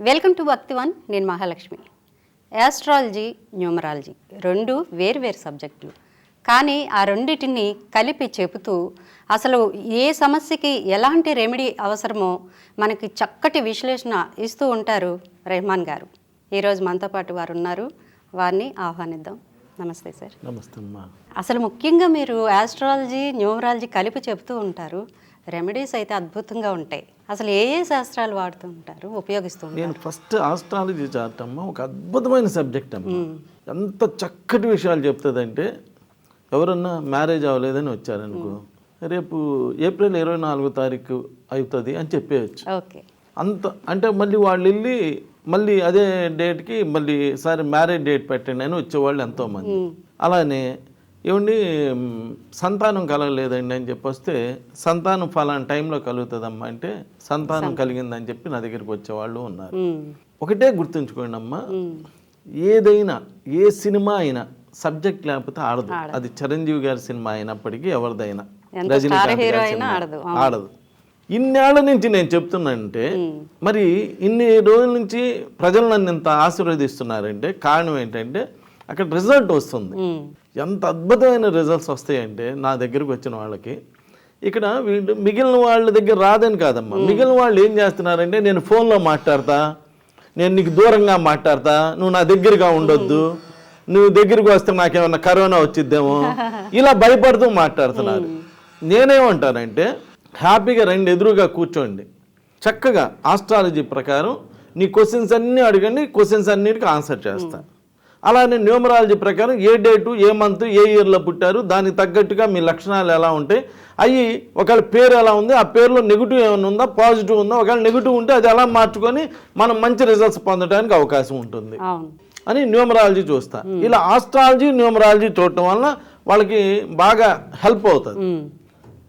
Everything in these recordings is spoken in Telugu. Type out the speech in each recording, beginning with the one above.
వెల్కమ్ టు భక్తి వన్ నేను మహాలక్ష్మి. యాస్ట్రాలజీ న్యూమరాలజీ రెండు వేరువేరు సబ్జెక్టులు కానీ ఆ రెండిటిని కలిపి చెబుతూ అసలు ఏ సమస్యకి ఎలాంటి రెమెడీ అవసరమో మనకి చక్కటి విశ్లేషణ ఇస్తూ ఉంటారు రెహమాన్ గారు. ఈరోజు మనతో పాటు వారు ఉన్నారు. వారిని ఆహ్వానిద్దాం. నమస్తే సార్. నమస్తే అసలు ముఖ్యంగా మీరు ఆస్ట్రాలజీ న్యూమరాలజీ కలిపి చెబుతూ ఉంటారు. రెమెడీస్ అయితే అద్భుతంగా ఉంటాయి. అసలు ఏ ఏ శాస్త్రాలు వాడుతూ ఉంటారు? ఉపయోగిస్తూ నేను ఫస్ట్ ఆస్ట్రాలజీ చార్ట్ అమ్మ ఒక అద్భుతమైన సబ్జెక్ట్ అమ్మ. ఎంత చక్కటి విషయాలు చెప్తుందంటే ఎవరన్నా మ్యారేజ్ అవ్వలేదని వచ్చారనుకో రేపు ఏప్రిల్ ఇరవై నాలుగో తారీఖు అవుతుంది అని చెప్పేయచ్చు. ఓకే. అంత అంటే మళ్ళీ వాళ్ళు వెళ్ళి మళ్ళీ అదే డేట్కి మళ్ళీ సరే మ్యారేజ్ డేట్ పెట్టండి అని వచ్చేవాళ్ళు ఎంతోమంది. అలానే ఏమండి సంతానం కలగలేదండి అని చెప్పి వస్తే సంతానం ఫలానా టైంలో కలుగుతుందమ్మా అంటే సంతానం కలిగిందని చెప్పి నా దగ్గరికి వచ్చేవాళ్ళు ఉన్నారు. ఒకటే గుర్తుంచుకోండి అమ్మా ఏదైనా ఏ సినిమా అయినా సబ్జెక్ట్ లేకపోతే ఆడదు. అది చిరంజీవి గారి సినిమా అయినప్పటికీ ఎవరిదైనా రజనీకాంత్ ఆడదు. ఇన్నేళ్ళ నుంచి నేను చెప్తున్నానంటే మరి ఇన్ని రోజుల నుంచి ప్రజలు నన్ను ఇంత ఆశీర్వదిస్తున్నారంటే కారణం ఏంటంటే అక్కడ రిజల్ట్ వస్తుంది. ఎంత అద్భుతమైన రిజల్ట్స్ వస్తాయంటే నా దగ్గరకు వచ్చిన వాళ్ళకి ఇక్కడ వీళ్ళు మిగిలిన వాళ్ళ దగ్గర రాదని కాదమ్మా. మిగిలిన వాళ్ళు ఏం చేస్తున్నారంటే నేను ఫోన్లో మాట్లాడతా నేను నీకు దూరంగా మాట్లాడతా నువ్వు నా దగ్గరగా ఉండొద్దు నువ్వు దగ్గరికి వస్తే నాకేమన్నా కరోనా వచ్చిద్దేమో. ఇలా భయపడుతూ మాట్లాడుతున్నారు. నేనేమంటానంటే హ్యాపీగా రెండు ఎదురుగా కూర్చోండి. చక్కగా ఆస్ట్రాలజీ ప్రకారం నీ క్వశ్చన్స్ అన్నీ అడగండి క్వశ్చన్స్ అన్నిటికీ ఆన్సర్ చేస్తా. అలానే న్యూమరాలజీ ప్రకారం ఏ డేటు ఏ మంత్ ఏ ఇయర్లో పుట్టారు దానికి తగ్గట్టుగా మీ లక్షణాలు ఎలా ఉంటాయి? అవి ఒకవేళ పేరు ఎలా ఉంది ఆ పేరులో నెగిటివ్ ఏమైనా ఉందా పాజిటివ్ ఉందా? ఒకవేళ నెగిటివ్ ఉంటే అది ఎలా మార్చుకొని మనం మంచి రిజల్ట్స్ పొందడానికి అవకాశం ఉంటుంది. అని న్యూమరాలజీ చూస్తా. ఇలా ఆస్ట్రాలజీ న్యూమరాలజీ చూడటం వలన వాళ్ళకి బాగా హెల్ప్ అవుతుంది.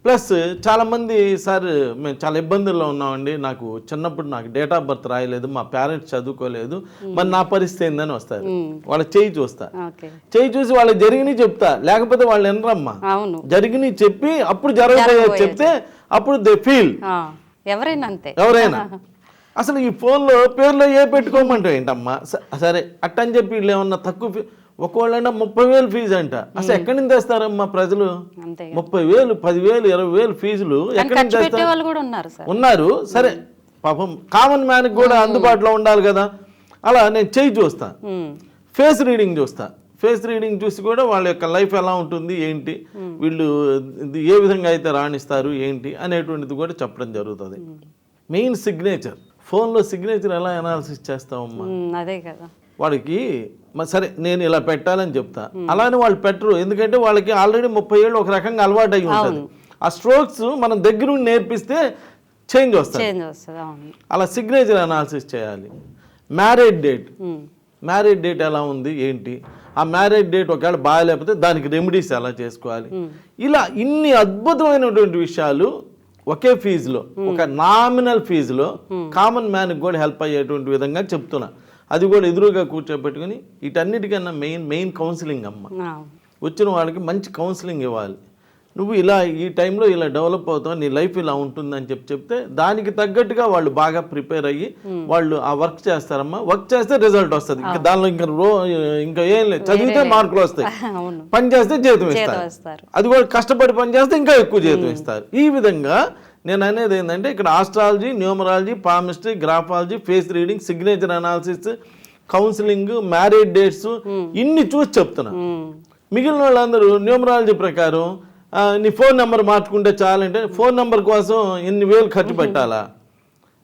ప్లస్ చాలామంది సార్ మేము చాలా ఇబ్బందుల్లో ఉన్నామండి. నాకు చిన్నప్పుడు నాకు డేట్ ఆఫ్ బర్త్ రాయలేదు మా పేరెంట్స్ చదువుకోలేదు. మరి నా పరిస్థితి ఏందని వస్తారు. వాళ్ళ చేయి చూస్తా. చేయి చూసి వాళ్ళకి జరిగినవి చెప్తా. లేకపోతే వాళ్ళు వినరమ్మా. అవును. జరిగినవి చెప్పి అప్పుడు జరగబోయేది చెప్తే అప్పుడు దే ఫీల్. ఎవరైనా అంతే. ఎవరైనా. అసలు ఈ ఫోన్లో పేర్లో ఏ పెట్టుకోమంటావు ఏంటమ్మా? సరే అట్టని చెప్పి వీళ్ళు ఏమన్నా తక్కువ ఒక్కోళ్ళంటే ముప్పై వేలు ఫీజు అంట. అసలు ఎక్కడి నుంచి తెస్తారమ్మా ప్రజలు? ముప్పై వేలు పదివేలు ఇరవై వేలు ఫీజులు ఎక్కడి నుంచి తెస్తారు? ఉన్నారు సార్. పాపం కామన్ మ్యాన్కి కూడా అందుబాటులో ఉండాలి కదా. అలా నేను చేయి చూస్తా. ఫేస్ రీడింగ్ చూస్తా. ఫేస్ రీడింగ్ చూసి కూడా వాళ్ళ యొక్క లైఫ్ ఎలా ఉంటుంది ఏంటి? వీళ్ళు ఏ విధంగా అయితే రాణిస్తారు ఏంటి? అనేటువంటిది కూడా చెప్పడం జరుగుతుంది. మెయిన్ సిగ్నేచర్ ఫోన్లో సిగ్నేచర్ ఎలా అనాలిసిస్ చేస్తామమ్మా అదే కదా. వాడికి సరే నేను ఇలా పెట్టాలని చెప్తా. అలానే వాళ్ళు పెట్టరు. ఎందుకంటే వాళ్ళకి ఆల్రెడీ ముప్పై ఏళ్ళు ఒక రకంగా అలవాటు అయి ఉంటుంది. ఆ స్ట్రోక్స్ మనం దగ్గరుండి నేర్పిస్తే చేంజ్ వస్తుంది అలా సిగ్నేచర్ అనాలిసిస్ చేయాలి. మ్యారేజ్ డేట్ మ్యారేజ్ డేట్ ఎలా ఉంది ఏంటి? ఆ మ్యారేజ్ డేట్ ఒకవేళ బాగాలేకపోతే దానికి రెమెడీస్ ఎలా చేసుకోవాలి? ఇలా ఇన్ని అద్భుతమైనటువంటి విషయాలు ఒకే ఫీజులో ఒక నామినల్ ఫీజులో కామన్ మ్యాన్కి కూడా హెల్ప్ అయ్యేటువంటి విధంగా చెప్తున్నా. అది కూడా ఎదురుగా కూర్చోబెట్టుకుని వీటన్నిటికన్నా మెయిన్ మెయిన్ కౌన్సిలింగ్ అమ్మ. వచ్చిన వాళ్ళకి మంచి కౌన్సిలింగ్ ఇవ్వాలి. నువ్వు ఇలా ఈ టైంలో ఇలా డెవలప్ అవుతావు నీ లైఫ్ ఇలా ఉంటుందని చెప్పి చెప్తే దానికి తగ్గట్టుగా వాళ్ళు బాగా ప్రిపేర్ అయ్యి వాళ్ళు ఆ వర్క్ చేస్తారమ్మా. వర్క్ చేస్తే రిజల్ట్ వస్తుంది. ఇంకా దానిలో ఇంకా రో ఇంకా ఏం లేదు. చదివితే మార్కులు వస్తాయి. పని చేస్తే జీతం ఇస్తారు. అది కూడా కష్టపడి పని చేస్తే ఇంకా ఎక్కువ జీతం ఇస్తారు. ఈ విధంగా నేను అనేది ఏంటంటే ఇక్కడ astrology numerology palmistry graphology face reading signature analysis counselling marriage dates ఇన్ని చూసి చెప్తున్నా. ఉమ్, మిగిలిన వాళ్ళందరూ న్యూమరాలజీ ప్రకారం నీ ఫోన్ నెంబర్ మార్చుకుంటే చాలంటే ఫోన్ నెంబర్ కోసం ఇన్ని వేలు ఖర్చు పెట్టాలా?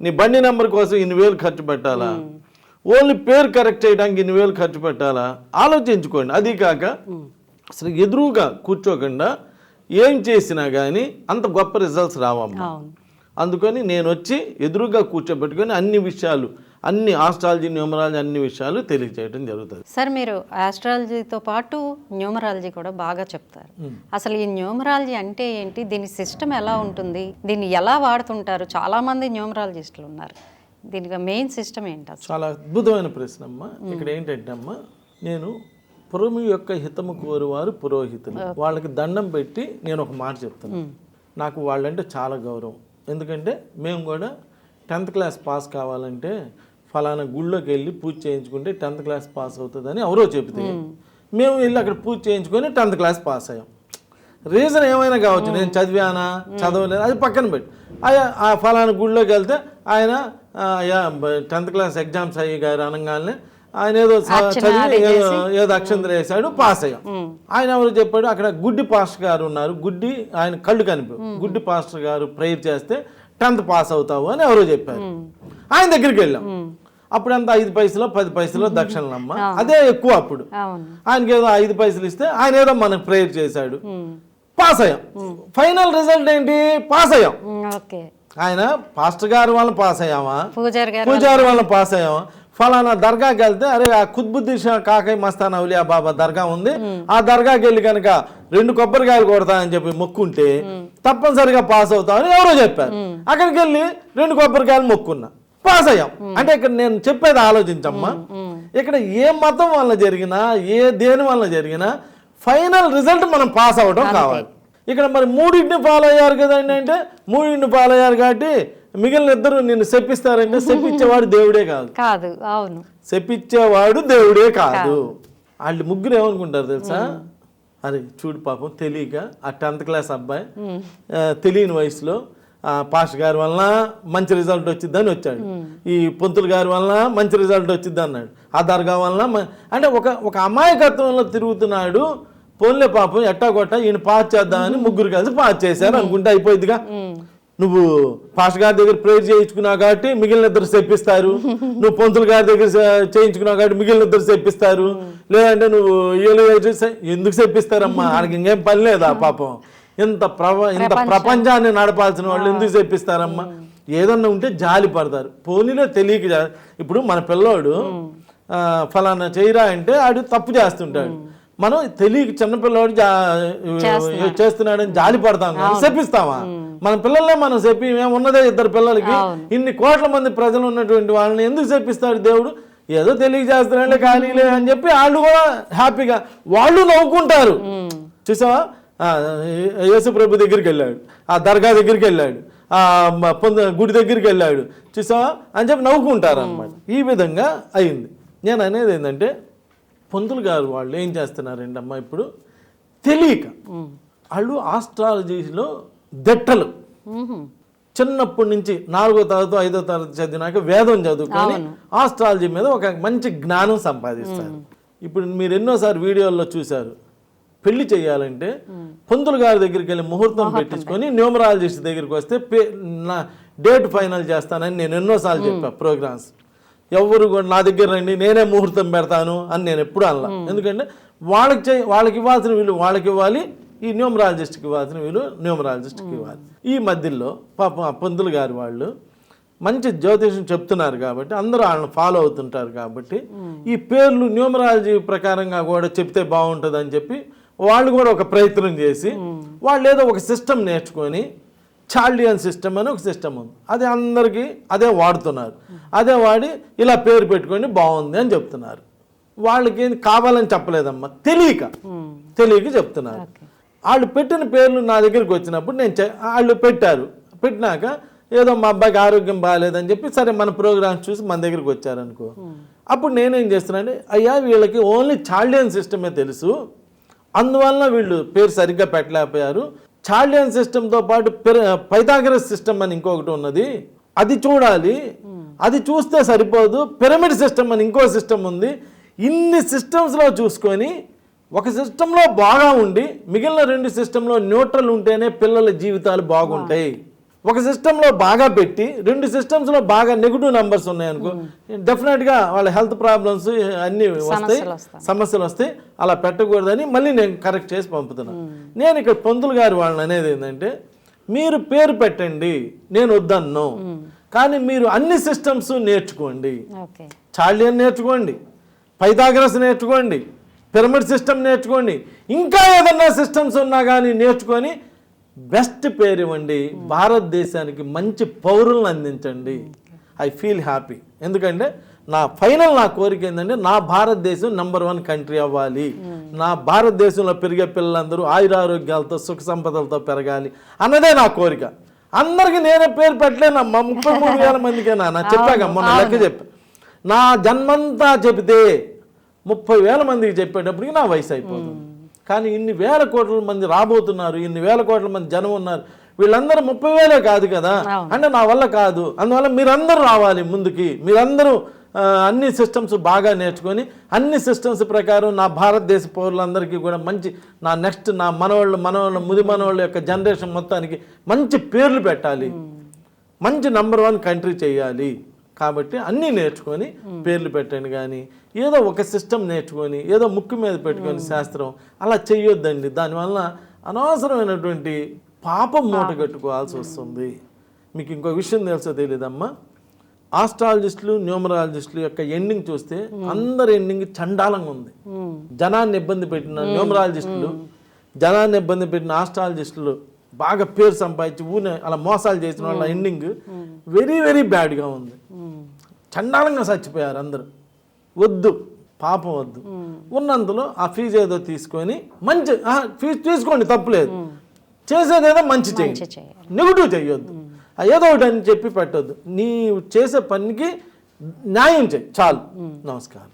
నీ బండి నెంబర్ కోసం ఇన్ని వేలు ఖర్చు పెట్టాలా? ఓన్లీ పేరు కరెక్ట్ చేయడానికి ఇన్ని వేలు ఖర్చు పెట్టాలా? ఆలోచించుకోండి. అది కాక అసలు ఎదురుగా కూర్చోకుండా ఏం చేసినా కానీ అంత గొప్ప రిజల్ట్స్ రావమ్మా. అందుకని నేను వచ్చి ఎదురుగా కూర్చోబెట్టుకొని అన్ని విషయాలు అన్ని ఆస్ట్రాలజీ న్యూమరాలజీ అన్ని విషయాలు తెలియజేయడం జరుగుతుంది. సార్ మీరు ఆస్ట్రాలజీతో పాటు న్యూమరాలజీ కూడా బాగా చెప్తారు. అసలు ఈ న్యూమరాలజీ అంటే ఏంటి? దీని సిస్టమ్ ఎలా ఉంటుంది? దీన్ని ఎలా వాడుతుంటారు? చాలా మంది న్యూమరాలజిస్టులు ఉన్నారు. దీనికి మెయిన్ సిస్టమ్ ఏంటి అసలు? చాలా అద్భుతమైన ప్రశ్న అమ్మా ఇక్కడ ఏంటంటే అమ్మా నేను పురము యొక్క హితము కోరువారు పురోహితులు. వాళ్ళకి దండం పెట్టి నేను ఒక మాట చెప్తాను నాకు వాళ్ళంటే చాలా గౌరవం. ఎందుకంటే మేము కూడా టెన్త్ క్లాస్ పాస్ కావాలంటే ఫలానా గుళ్ళోకి వెళ్ళి పూజ చేయించుకుంటే టెన్త్ క్లాస్ పాస్ అవుతుందని ఎవరో చెబితే. మేము వెళ్ళి అక్కడ పూజ చేయించుకొని టెన్త్ క్లాస్ పాస్ అయ్యాం. రీజన్ ఏమైనా కావచ్చు నేను చదివానా చదవలేదు అది పక్కన పెట్టి. ఆ- ఆ ఫలానా గుళ్ళోకి వెళ్తే ఆయన టెన్త్ క్లాస్ ఎగ్జామ్స్ అయ్యి గారు అనగానే ఆయన ఏదో చదివి ఏదో ఏదో అక్షంతలు వేసాడు పాస్ అయ్యాం. ఆయన ఎవరు చెప్పాడు అక్కడ గుడ్డి పాస్టర్ గారు ఉన్నారు. గుడ్డి ఆయన కళ్ళు కనిపి గుడ్డి పాస్టర్ గారు ప్రేయర్ చేస్తే టెన్త్ పాస్ అవుతావు అని ఎవరో చెప్పారు. ఆయన దగ్గరికి వెళ్ళాం. అప్పుడు ఎంత ఐదు పైసలు పది పైసలు దక్షిణలమ్మ. అదే ఎక్కువ అప్పుడు. ఆయనకి ఏదో ఐదు పైసలు ఇస్తే ఆయన ఏదో మనకు ప్రేయర్ చేశాడు. పాస్ అయ్యాం. ఫైనల్ రిజల్ట్ ఏంటి? పాస్ అయ్యాం. ఆయన పాస్టర్ గారి వల్ల పాస్ అయ్యామా పూజారి వల్ల పాస్ అయ్యాం ఫలానా దర్గాకి వెళ్తే అరే ఆ కుత్బుద్దీ షా కాకయ్య మస్తాన్ అవులియా బాబా దర్గా ఉంది. ఆ దర్గాకి వెళ్ళి కనుక రెండు కొబ్బరికాయలు కొడతానని చెప్పి మొక్కుంటే తప్పనిసరిగా పాస్ అవుతామని ఎవరో చెప్పారు. అక్కడికి వెళ్ళి రెండు కొబ్బరికాయలు మొక్కున్నా. పాస్ అయ్యాం. అంటే ఇక్కడ నేను చెప్పేది ఆలోచించమ్మా. ఇక్కడ ఏ మతం వల్ల జరిగినా ఏ దేని వల్ల జరిగినా ఫైనల్ రిజల్ట్ మనం పాస్ అవ్వడం కావాలి. ఇక్కడ మరి మూడింటిని ఫాలో అయ్యారు కదండి అంటే మూడింటిని ఫాలో అయ్యారు కాబట్టి మిగిలిన ఇద్దరు నిన్ను శప్పిస్తారంటే శప్పించేవాడు దేవుడే కాదు. కాదు అవును. శపించేవాడు దేవుడే కాదు. వాళ్ళు ముగ్గురు ఏమనుకుంటారు తెలుసా? అరే చూడు పాపం తెలియక ఆ టెన్త్ క్లాస్ అబ్బాయి తెలియని వయసులో ఆ, పాస్ గారి వలన మంచి రిజల్ట్ వచ్చిందని వచ్చాడు. ఈ పొంతులు గారి వలన మంచి రిజల్ట్ వచ్చింది అన్నాడు ఆ దర్గా వలన అంటే ఒక ఒక అమాయకత్వంలో తిరుగుతున్నాడు. పోన్లే పాపం ఎట్టా కొట్ట ఈయన పాస్ చేద్దామని ముగ్గురు కలిసి పాస్ చేశారు అనుకుంటే అయిపోయిందిగా నువ్వు పాస్ గారి దగ్గర ప్రేయర్ చేయించుకున్నావు కాబట్టి మిగిలిన ఇద్దరు చెప్పిస్తారు నువ్వు పొంతుల గారి దగ్గర చేయించుకున్నావు కాబట్టి మిగిలిన ఇద్దరు చెప్పిస్తారు లేదంటే నువ్వు చేస్తే ఎందుకు చెప్పిస్తారమ్మా ఆయనకి ఇంకేం పని లేదా పాపం? ఇంత ప్రప ఇంత ప్రపంచాన్ని నడపాల్సిన వాళ్ళు ఎందుకు చెప్పిస్తారమ్మా ఏదన్నా ఉంటే జాలి పడతారు. పోనీలో తెలియక ఇప్పుడు మన పిల్లోడు ఫలానా చేయరా అంటే ఆడు తప్పు చేస్తుంటాడు. మనం తెలియక చిన్నపిల్లవాడు చేస్తున్నాడని జాలి పడతాం చెప్పిస్తామా మన పిల్లలే మనం చెప్పి మేమున్నదే ఇద్దరు పిల్లలకి. ఇన్ని కోట్ల మంది ప్రజలు ఉన్నటువంటి వాళ్ళని ఎందుకు చెప్పిస్తాడు దేవుడు? ఏదో తెలియక చేస్తున్నాడే ఖాళీలే అని చెప్పి వాళ్ళు కూడా హ్యాపీగా వాళ్ళు నవ్వుకుంటారు. చూసావా? యేసు ప్రభు దగ్గరికి వెళ్ళాడు. ఆ దర్గా దగ్గరికి వెళ్ళాడు. ఆ పొంద గుడి దగ్గరికి వెళ్ళాడు. చూసావా? అని చెప్పి నవ్వుకుంటారు అనమాట ఈ విధంగా అయింది. నేను అనేది ఏంటంటే పొంతులు గారు వాళ్ళు ఏం చేస్తున్నారండి అమ్మ ఇప్పుడు? తెలియక వాళ్ళు ఆస్ట్రాలజీలో దెట్టలు. చిన్నప్పటి నుంచి నాలుగో తరగతి ఐదో తరగతి చదివినాక వేదం చదువుకొని ఆస్ట్రాలజీ మీద ఒక మంచి జ్ఞానం సంపాదిస్తారు. ఇప్పుడు మీరు ఎన్నోసారి వీడియోల్లో చూశారు. పెళ్ళి చేయాలంటే పంతులు గారి దగ్గరికి వెళ్ళి ముహూర్తం పెట్టించుకొని న్యూమరాలజిస్ట్ దగ్గరికి వస్తే డేట్ ఫైనల్ చేస్తానని నేను ఎన్నోసార్లు చెప్పా ప్రోగ్రామ్స్. ఎవరు కూడా నా దగ్గర రండి నేనే ముహూర్తం పెడతాను అని నేను ఎప్పుడు అనలా. ఎందుకంటే వాళ్ళకి చే వాళ్ళకి ఇవ్వాల్సిన వీళ్ళు వాళ్ళకి ఇవ్వాలి. ఈ న్యూమరాలజిస్ట్కి ఇవ్వాల్సిన వీళ్ళు న్యూమరాలజిస్ట్కి ఇవ్వాలి. ఈ మధ్యలో పాపం ఆ పంతులు గారి వాళ్ళు మంచి జ్యోతిషం చెప్తున్నారు కాబట్టి అందరూ వాళ్ళని ఫాలో అవుతుంటారు కాబట్టి ఈ పేర్లు న్యూమరాలజీ ప్రకారంగా కూడా చెప్తే బాగుంటుంది అని చెప్పి వాళ్ళు కూడా ఒక ప్రయత్నం చేసి వాళ్ళు ఏదో ఒక సిస్టమ్ నేర్చుకొని చాల్డియన్ సిస్టమ్ అని ఒక సిస్టమ్ ఉంది. అది అందరికీ అదే వాడుతున్నారు. అదే వాడి ఇలా పేరు పెట్టుకొని బాగుంది అని చెప్తున్నారు. వాళ్ళకి ఏం కావాలని చెప్పలేదమ్మా. తెలియక. తెలియక చెప్తున్నారు. వాళ్ళు పెట్టిన పేర్లు నా దగ్గరికి వచ్చినప్పుడు నేను వాళ్ళు పెట్టారు. పెట్టినాక ఏదో మా అబ్బాయికి ఆరోగ్యం బాగాలేదని చెప్పి సరే మన ప్రోగ్రామ్స్ చూసి మన దగ్గరికి వచ్చారనుకో. అప్పుడు నేనేం చేస్తున్నానంటే అయ్యా వీళ్ళకి ఓన్లీ చాల్డియన్ సిస్టమే తెలుసు. అందువలన వీళ్ళు పేరు సరిగ్గా పెట్టలేకపోయారు. చార్లియన్ సిస్టంతో పాటు పైథాగరస్ సిస్టమ్ అని ఇంకొకటి ఉన్నది. అది చూడాలి. అది చూస్తే సరిపోదు. పిరమిడ్ సిస్టమ్ అని ఇంకో సిస్టమ్ ఉంది. ఇన్ని సిస్టమ్స్లో చూసుకొని ఒక సిస్టంలో బాగా ఉండి మిగిలిన రెండు సిస్టంలో న్యూట్రల్ ఉంటేనే పిల్లల జీవితాలు బాగుంటాయి. ఒక సిస్టంలో బాగా పెట్టి రెండు సిస్టమ్స్లో బాగా నెగిటివ్ నెంబర్స్ ఉన్నాయనుకో డెఫినెట్గా వాళ్ళ హెల్త్ ప్రాబ్లమ్స్ అన్నీ వస్తాయి సమస్యలు వస్తాయి. అలా పెట్టకూడదని మళ్ళీ నేను కరెక్ట్ చేసి పంపుతున్నాను నేను ఇక్కడ పొంతులు గారి వాళ్ళని అనేది ఏంటంటే మీరు పేరు పెట్టండి నేను వద్దన్ను. కానీ మీరు అన్ని సిస్టమ్స్ నేర్చుకోండి. ఓకే. చార్లియన్ నేర్చుకోండి పైథాగరస్ నేర్చుకోండి పిరమిడ్ సిస్టమ్ నేర్చుకోండి. ఇంకా ఏదన్నా సిస్టమ్స్ ఉన్నా కానీ నేర్చుకొని బెస్ట్ పేరు ఇవ్వండి. భారతదేశానికి మంచి పౌరులను అందించండి. ఐ ఫీల్ హ్యాపీ ఎందుకంటే నా ఫైనల్ నా కోరిక ఏంటంటే నా భారతదేశం నెంబర్ వన్ కంట్రీ అవ్వాలి. నా భారతదేశంలో పెరిగే పిల్లలందరూ ఆయురారోగ్యాలతో సుఖ సంపదలతో పెరగాలి అన్నదే నా కోరిక. అందరికీ నేనే పేరు పెట్టలేనమ్మా ముప్పై మూడు వేల మందికేనా నా చెప్పాక మొన్న లెక్క చెప్పా. నా జన్మంతా చెబితే ముప్పై వేల మందికి చెప్పేటప్పటికి నా వయసు అయిపోతుంది. కానీ ఇన్ని వేల కోట్ల మంది రాబోతున్నారు ఇన్ని వేల కోట్ల మంది జనం ఉన్నారు. వీళ్ళందరూ ముప్పై వేలే కాదు కదా? అంటే నా వల్ల కాదు. అందువల్ల మీరందరూ రావాలి ముందుకి. మీరందరూ అన్ని సిస్టమ్స్ బాగా నేర్చుకొని అన్ని సిస్టమ్స్ ప్రకారం నా భారతదేశ పౌరులందరికీ కూడా మంచి నా నెక్స్ట్ నా మనవాళ్ళు మనవాళ్ళు ముది మనవాళ్ళ యొక్క జనరేషన్ మొత్తానికి మంచి పేర్లు పెట్టాలి. మంచి నంబర్ వన్ కంట్రీ చేయాలి. కాబట్టి అన్నీ నేర్చుకొని పేర్లు పెట్టండి కానీ ఏదో ఒక సిస్టమ్ నేర్చుకొని ఏదో ముక్కు మీద పెట్టుకొని శాస్త్రం అలా చెయ్యొద్దండి. దానివల్ల అనవసరమైనటువంటి పాపం మూట కట్టుకోవాల్సి వస్తుంది. మీకు ఇంకో విషయం తెలుసో తెలీదమ్మా. ఆస్ట్రాలజిస్టులు న్యూమరాలజిస్టులు యొక్క ఎండింగ్ చూస్తే అందరి ఎండింగ్ చండాలంగా ఉంది. జనాన్ని ఇబ్బంది పెట్టిన న్యూమరాలజిస్టులు జనాన్ని ఇబ్బంది పెట్టిన ఆస్ట్రాలజిస్టులు బాగా పేరు సంపాదించి ఊనే అలా మోసాలు చేసిన వాళ్ళ ఎండింగ్ వెరీ వెరీ బ్యాడ్గా ఉంది. చండాలంగా చచ్చిపోయారు అందరూ. వద్దు పాపం వద్దు. ఉన్నంతలో ఆ ఫీజు ఏదో తీసుకొని మంచి ఫీజు తీసుకోండి తప్పులేదు చేసేదేదో మంచి చేయండి. నెగిటివ్ చెయ్యొద్దు ఆ ఏదో ఒకటి అని చెప్పి పెట్టొద్దు. నీ చేసే పనికి న్యాయం చేయి. చాలు. నమస్కారం.